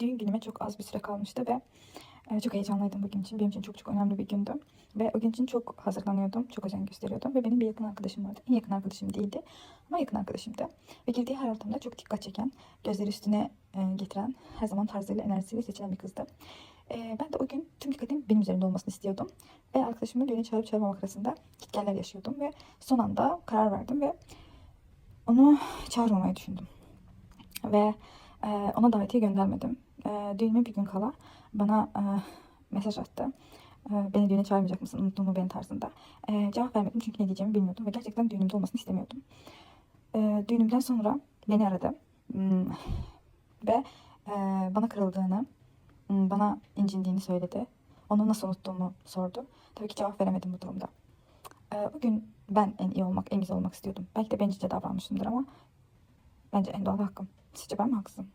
düğün günüme çok az bir süre kalmıştı ve e, çok heyecanlıydım bugün için. Benim için çok çok önemli bir gündü. Ve o gün için çok hazırlanıyordum. Çok özen gösteriyordum. Ve benim bir yakın arkadaşım vardı. En yakın arkadaşım değildi. Ama yakın arkadaşımdı. Ve girdiği her ortamda çok dikkat çeken, gözleri üstüne e, getiren, her zaman tarzıyla, enerjisiyle seçilen bir kızdı. E, ben de o gün tüm dikkatim benim üzerimde olmasını istiyordum. Ve arkadaşımı düğüne çağırıp çağırmamak arasında gitgeller yaşıyordum. Ve son anda karar verdim ve onu çağırmamayı düşündüm. Ve e, ona davetiye göndermedim. E, düğünüme bir gün kala bana e, mesaj attı. E, beni düğüne çağırmayacak mısın? Unuttun mu beni tarzında. Cevap vermedim çünkü ne diyeceğimi bilmiyordum. Ve gerçekten düğünümde olmasını istemiyordum. Düğünümden sonra beni aradı. Hmm, ve e, bana kırıldığını, hmm, bana incindiğini söyledi. Onu nasıl unuttuğumu sordu. Tabii ki cevap veremedim bu durumda. E, bugün ben en iyi olmak, en güzel olmak istiyordum. Belki de bencilce davranmışımdır ama bence en doğal hakkım. Sizce ben mi haksızım?